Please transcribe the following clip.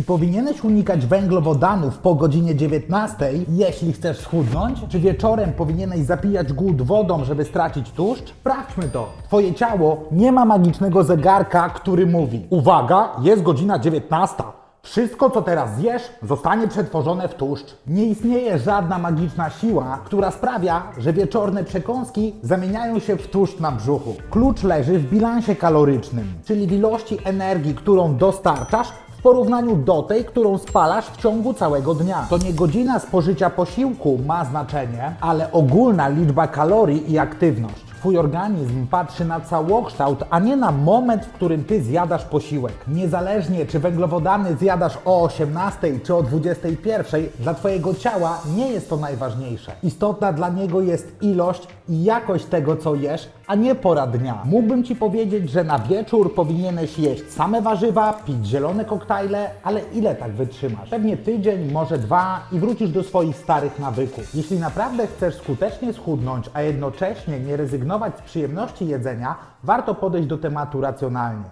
Czy powinieneś unikać węglowodanów po godzinie 19, jeśli chcesz schudnąć? Czy wieczorem powinieneś zapijać głód wodą, żeby stracić tłuszcz? Sprawdźmy to. Twoje ciało nie ma magicznego zegarka, który mówi: Uwaga, jest godzina 19. Wszystko, co teraz zjesz, zostanie przetworzone w tłuszcz. Nie istnieje żadna magiczna siła, która sprawia, że wieczorne przekąski zamieniają się w tłuszcz na brzuchu. Klucz leży w bilansie kalorycznym, czyli w ilości energii, którą dostarczasz w porównaniu do tej, którą spalasz w ciągu całego dnia. To nie godzina spożycia posiłku ma znaczenie, ale ogólna liczba kalorii i aktywność. Twój organizm patrzy na całokształt, a nie na moment, w którym ty zjadasz posiłek. Niezależnie czy węglowodany zjadasz o 18 czy o 21, dla twojego ciała nie jest to najważniejsze. Istotna dla niego jest ilość i jakość tego, co jesz, a nie pora dnia. Mógłbym ci powiedzieć, że na wieczór powinieneś jeść same warzywa, pić zielone koktajle, ale ile tak wytrzymasz? Pewnie tydzień, może dwa i wrócisz do swoich starych nawyków. Jeśli naprawdę chcesz skutecznie schudnąć, a jednocześnie nie rezygnować z przyjemności jedzenia, warto podejść do tematu racjonalnie.